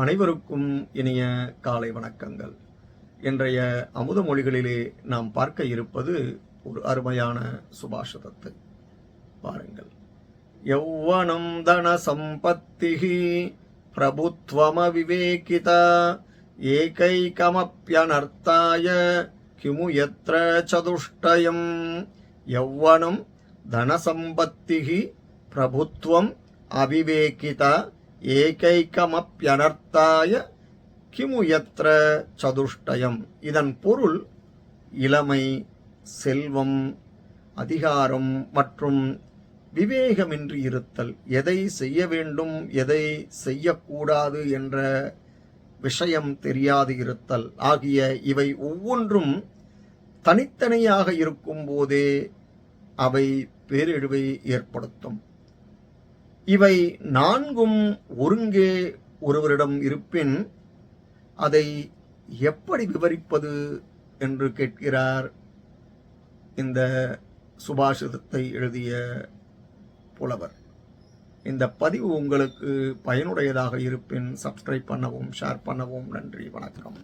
அனைவருக்கும் இனிய காலை வணக்கங்கள். இன்றைய அமுத மொழிகளிலே நாம் பார்க்க இருப்பது ஒரு அருமையான சுபாஷிதத்தை. பாருங்கள். யௌவனம் தன சம்பத்திகி பிரபுத்வம விவேகிதா ஏகைகமப்பியனர்த்தாய கிமு எத்திர சதுஷ்டயம். யௌவனம் தனசம்பத்திகி பிரபுத்வம் அவிவேகிதா ஏகைக்கமப்பியனர்த்தாய கிமுயத்ர சதுஷ்டயம். இதன் பொருள் இளமை செல்வம் அதிகாரம் மற்றும் விவேகமின்றி இருத்தல். எதை செய்ய வேண்டும் எதை செய்யக்கூடாது என்ற விஷயம் தெரியாது இருத்தல். ஆகிய இவை ஒவ்வொன்றும் தனித்தனியாக இருக்கும்போதே அவை பேரிழிவை ஏற்படுத்தும். இவை நான்கும் ஒருங்கே ஒருவரிடம் இருப்பின் அதை எப்படி விவரிப்பது என்று கேட்கிறார் இந்த சுபாஷிதத்தை எழுதிய புலவர். இந்த பதிவு உங்களுக்கு பயனுடையதாக இருப்பின் சப்ஸ்கிரைப் பண்ணவும் ஷேர் பண்ணவும் நன்றி வணக்கம்.